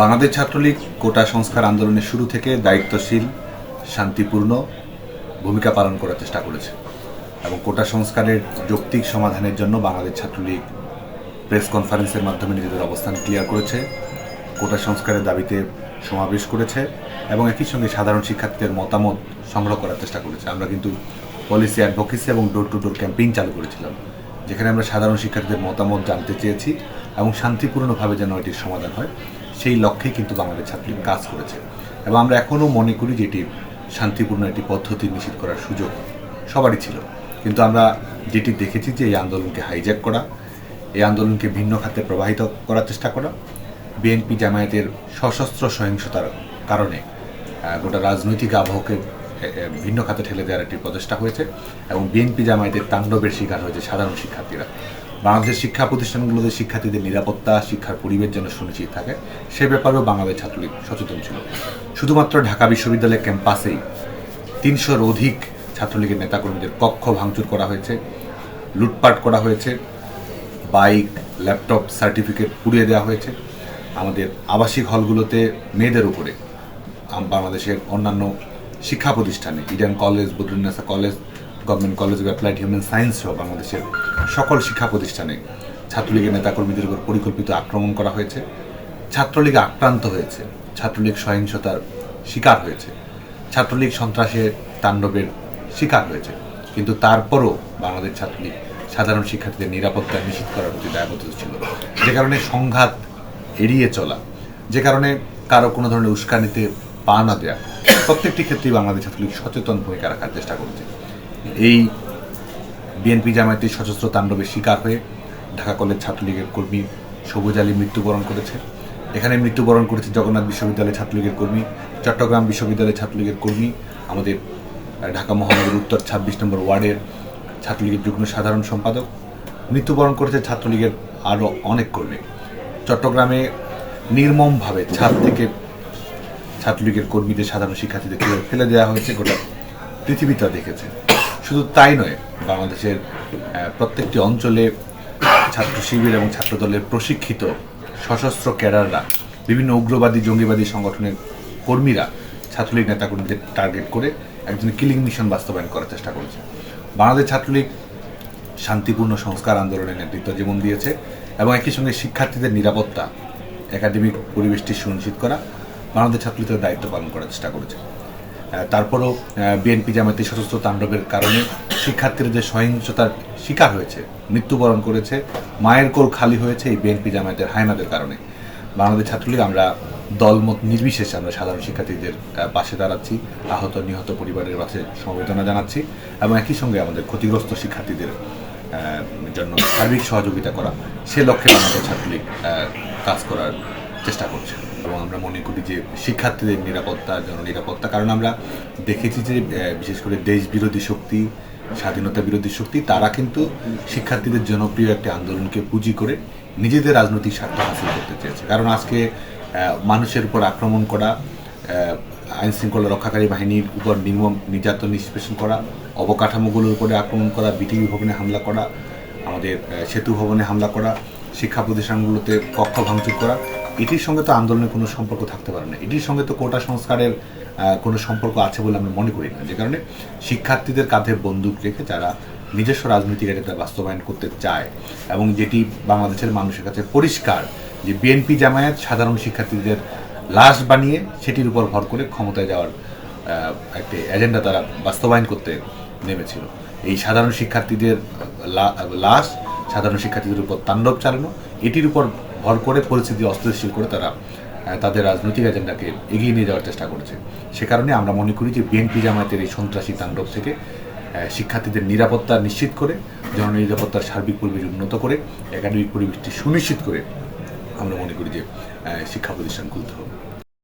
বাংলাদেশ ছাত্রলীগ কোটা সংস্কার আন্দোলনের শুরু থেকে দায়িত্বশীল, শান্তিপূর্ণ ভূমিকা পালন করার চেষ্টা করেছে এবং কোটা সংস্কারের যৌক্তিক সমাধানের জন্য বাংলাদেশ ছাত্রলীগ প্রেস কনফারেন্সের মাধ্যমে নিজেদের অবস্থান ক্লিয়ার করেছে, কোটা সংস্কারের দাবিতে সমাবেশ করেছে এবং একই সঙ্গে সাধারণ শিক্ষার্থীদের মতামত সংগ্রহ করার চেষ্টা করেছে। আমরা কিন্তু পলিসি অ্যাডভোকেসি এবং ডোর টু ডোর ক্যাম্পেইন চালু করেছিলাম, যেখানে আমরা সাধারণ শিক্ষার্থীদের মতামত জানতে চেয়েছি এবং শান্তিপূর্ণভাবে যেন এটির সমাধান হয়। সেই লক্ষ্যে কিন্তু বাংলাদেশ ছাত্রলীগ কাজ করেছে। এবং আমরা এখনও মনে করি যে এটি শান্তিপূর্ণ একটি পদ্ধতি নিশ্চিত করার সুযোগ সবারই ছিল। কিন্তু আমরা যেটি দেখেছি যে এই আন্দোলনকে হাইজ্যাক করা, এই আন্দোলনকে ভিন্ন খাতে প্রবাহিত করার চেষ্টা করা বিএনপি জামায়াতের সশস্ত্র সহিংসতার কারণে গোটা রাজনৈতিক আবহকে ভিন্ন খাতে ঠেলে দেওয়ার একটি প্রচেষ্টা হয়েছে। এবং বিএনপি জামায়াতের তাণ্ডবের শিকার হয়েছে সাধারণ শিক্ষার্থীরা। বাংলাদেশের শিক্ষা প্রতিষ্ঠানগুলোতে শিক্ষার্থীদের নিরাপত্তা, শিক্ষার পরিবেশ যেন সুনিশ্চিত থাকে, সে ব্যাপারেও বাংলাদেশ ছাত্রলীগ সচেতন ছিল। শুধুমাত্র ঢাকা বিশ্ববিদ্যালয়ের ক্যাম্পাসেই তিনশোর অধিক ছাত্রলীগের নেতাকর্মীদের কক্ষ ভাঙচুর করা হয়েছে, লুটপাট করা হয়েছে, বাইক, ল্যাপটপ, সার্টিফিকেট পুড়িয়ে দেওয়া হয়েছে। আমাদের আবাসিক হলগুলোতে মেয়েদের উপরে বাংলাদেশের অন্যান্য শিক্ষা প্রতিষ্ঠানে, Eden college Badrunnesa college government college of applied human science সহ বাংলাদেশের সকল শিক্ষা প্রতিষ্ঠানে ছাত্রলীগের নেতাকর্মীদের উপর পরিকল্পিত আক্রমণ করা হয়েছে। ছাত্রলীগ আক্রান্ত হয়েছে। ছাত্রলীগ সহিংসতার শিকার হয়েছে। ছাত্রলীগ সন্ত্রাসের তাণ্ডবের শিকার হয়েছে। কিন্তু তারপরও বাংলাদেশ ছাত্রলীগ সাধারণ শিক্ষার্থীদের নিরাপত্তা নিশ্চিত করার প্রতি দায়বদ্ধ ছিল। যে কারণে সংঘাত এড়িয়ে চলা, যে কারণে কারও কোনো ধরনের উস্কানিতে পা না দেওয়া প্রত্যেকটি ক্ষেত্রেই বাংলাদেশ ছাত্রলীগ সচেতন ভূমিকা রাখার চেষ্টা করেছে। এই বিএনপি জামায়াতের সশস্ত্র তাণ্ডবের শিকার হয়ে ঢাকা কলেজ ছাত্রলীগের কর্মী সবুজ আলী মৃত্যুবরণ করেছে। এখানে মৃত্যুবরণ করেছে জগন্নাথ বিশ্ববিদ্যালয় ছাত্রলীগের কর্মী, চট্টগ্রাম বিশ্ববিদ্যালয় ছাত্রলীগের কর্মী, আমাদের ঢাকা মহানগর উত্তর ছাব্বিশ নম্বর ওয়ার্ডের ছাত্রলীগের যুগ্ম সাধারণ সম্পাদক। মৃত্যুবরণ করেছে ছাত্রলীগের আরও অনেক কর্মী। চট্টগ্রামে নির্মমভাবে ছাদ থেকে ছাত্রলীগের কর্মীদের সাধারণ শিক্ষার্থীদের ফেলে দেওয়া হয়েছে, গোটা পৃথিবী তা দেখেছে। শুধু তাই নয়, বাংলাদেশের প্রত্যেকটি অঞ্চলে ছাত্র শিবির এবং ছাত্রদলের প্রশিক্ষিত সশস্ত্র ক্যাডাররা, বিভিন্ন উগ্রবাদী, জঙ্গিবাদী সংগঠনের কর্মীরা ছাত্রলীগ নেতাকর্মীদের টার্গেট করে একজন কিলিং মিশন বাস্তবায়ন করার চেষ্টা করেছে। বাংলাদেশ ছাত্রলীগ শান্তিপূর্ণ সংস্কার আন্দোলনের নেতৃত্ব যেমন দিয়েছে এবং একই সঙ্গে শিক্ষার্থীদের নিরাপত্তা, একাডেমিক পরিবেশটি সুনিশ্চিত করা বাংলাদেশ ছাত্রলীগের দায়িত্ব পালন করার চেষ্টা করেছে। তারপরও বিএনপি জামায়াতের সশস্ত্র তাণ্ডবের কারণে শিক্ষার্থীরা যে সহিংসতার শিকার হয়েছে, মৃত্যুবরণ করেছে, মায়ের কোর খালি হয়েছে এই বিএনপি জামায়াতের হায়নাদের কারণে। বাংলাদেশ ছাত্রলীগ আমরা দলমত নির্বিশেষে আমরা সাধারণ শিক্ষার্থীদের পাশে দাঁড়াচ্ছি, আহত, নিহত পরিবারের পাশে সমবেদনা জানাচ্ছি এবং একই সঙ্গে আমাদের ক্ষতিগ্রস্ত শিক্ষার্থীদের জন্য সার্বিক সহযোগিতা করা, সে লক্ষ্যে বাংলাদেশ ছাত্রলীগ কাজ করার চেষ্টা করছে। এবং আমরা মনে করি যে শিক্ষার্থীদের নিরাপত্তা, জননিরাপত্তা, কারণ আমরা দেখেছি যে বিশেষ করে দেশ বিরোধী শক্তি, স্বাধীনতা বিরোধী শক্তি, তারা কিন্তু শিক্ষার্থীদের জনপ্রিয় একটি আন্দোলনকে পুঁজি করে নিজেদের রাজনৈতিক স্বার্থ হাসিল করতে চেয়েছে। কারণ আজকে মানুষের উপর আক্রমণ করা আইন শৃঙ্খলা রক্ষাকারী বাহিনীর উপর নির্মম নির্যাতন, নিষ্পেষণ করা, অবকাঠামোগুলোর উপরে আক্রমণ করা, বিটিভি ভবনে হামলা করা, আমাদের সেতু ভবনে হামলা করা, শিক্ষা প্রতিষ্ঠানগুলোতে কক্ষ ভাঙচুর করা এটির সঙ্গে তো আন্দোলনের কোনো সম্পর্ক থাকতে পারে না। এটির সঙ্গে তো কোটা সংস্কারের কোনো সম্পর্ক আছে বলে আমরা মনে করি না। যে কারণে শিক্ষার্থীদের কাঁধে বন্দুক রেখে যারা নিজস্ব রাজনৈতিক এজেন্ডা বাস্তবায়ন করতে চায় এবং যেটি বাংলাদেশের মানুষের কাছে পরিষ্কার যে বিএনপি জামায়াত সাধারণ শিক্ষার্থীদের লাশ বানিয়ে সেটির উপর ভর করে ক্ষমতায় যাওয়ার একটি এজেন্ডা তারা বাস্তবায়ন করতে নেমেছিল। এই সাধারণ শিক্ষার্থীদের লাশ সাধারণ শিক্ষার্থীদের উপর তাণ্ডব চালানো, এটির উপর ভর করে পরিস্থিতি অস্থিতিশীল করে তারা তাদের রাজনৈতিক এজেন্ডাকে এগিয়ে নিয়ে যাওয়ার চেষ্টা করেছে। সে কারণে আমরা মনে করি যে বিএনপি জামায়াতের এই সন্ত্রাসী তাণ্ডব থেকে শিক্ষার্থীদের নিরাপত্তা নিশ্চিত করে, জননিরাপত্তার সার্বিক পরিবেশ উন্নত করে, একাডেমিক পরিবেশটি সুনিশ্চিত করে আমরা মনে করি যে শিক্ষা প্রতিষ্ঠান খুলতে হবে।